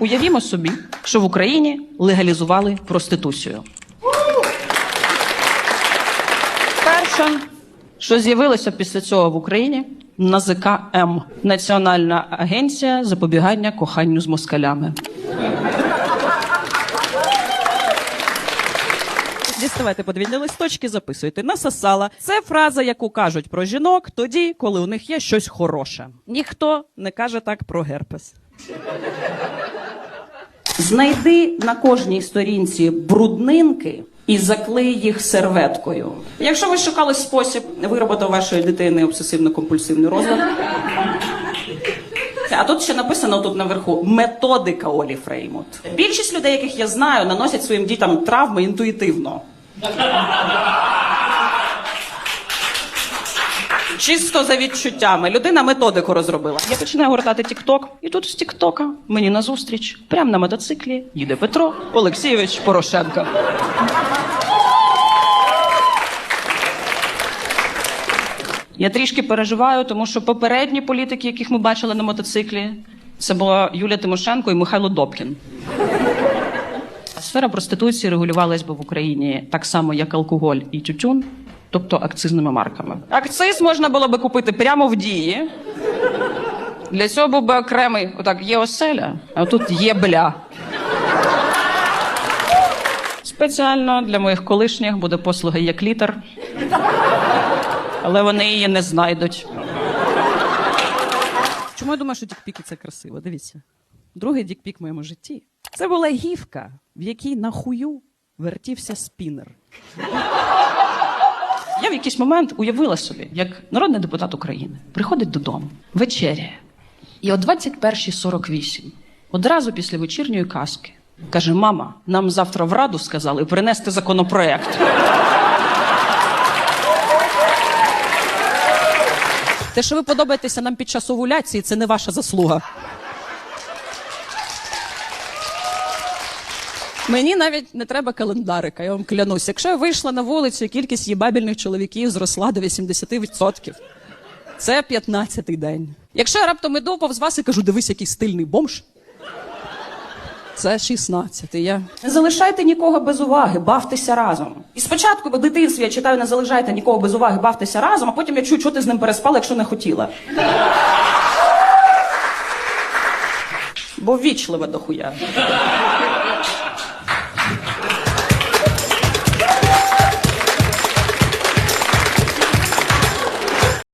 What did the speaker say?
Уявімо собі, що в Україні легалізували проституцію. Перше, що з'явилося після цього в Україні, НАЗК М Національна агенція запобігання коханню з москалями. Діставайте подвійні листочки, записуйте. Насосала. Це фраза, яку кажуть про жінок тоді, коли у них є щось хороше. Ніхто не каже так про герпес. Знайди на кожній сторінці бруднинки і заклей їх серветкою. Якщо ви шукали спосіб виробити у вашої дитини обсесивно-компульсивний розлад. А тут ще написано тут наверху методика Олі Фреймут. Більшість людей, яких я знаю, наносять своїм дітям травми інтуїтивно. Чисто за відчуттями. Людина методику розробила. Я починаю гортати Тікток, і тут з Тіктока мені назустріч, прямо на мотоциклі, їде Петро Олексійович Порошенко. Я трішки переживаю, тому що попередні політики, яких ми бачили на мотоциклі, це була Юлія Тимошенко і Михайло Добкін. Сфера проституції регулювалась би в Україні так само, як алкоголь і тютюн, тобто акцизними марками. Акциз можна було би купити прямо в дії. Для цього був би окремий, отак, є оселя, а тут є бля. Спеціально для моїх колишніх буде послуга як літер, але вони її не знайдуть. Чому я думаю, що дікпіки це красиво? Дивіться. Другий дікпік в моєму житті. Це була гівка, в якій на хую вертівся спінер. В якийсь момент уявила собі, як народний депутат України приходить додому, вечеряє, і о 21.48, одразу після вечірньої казки, каже: Мама, нам завтра в раду сказали принести законопроект. Те, що ви подобаєтеся нам під час овуляції, це не ваша заслуга. Мені навіть не треба календарика, я вам клянусь. Якщо я вийшла на вулицю, кількість їбабільних чоловіків зросла до 80%. Це 15-й день. Якщо я раптом іду повз вас і кажу, дивись, який стильний бомж. Це 16-й. Я не залишайте нікого без уваги, бавтеся разом. І спочатку в дитинстві я читаю, не залишайте нікого без уваги, бавтеся разом, а потім я чую, що ти з ним переспала, якщо не хотіла. Бо ввічливе дохуя.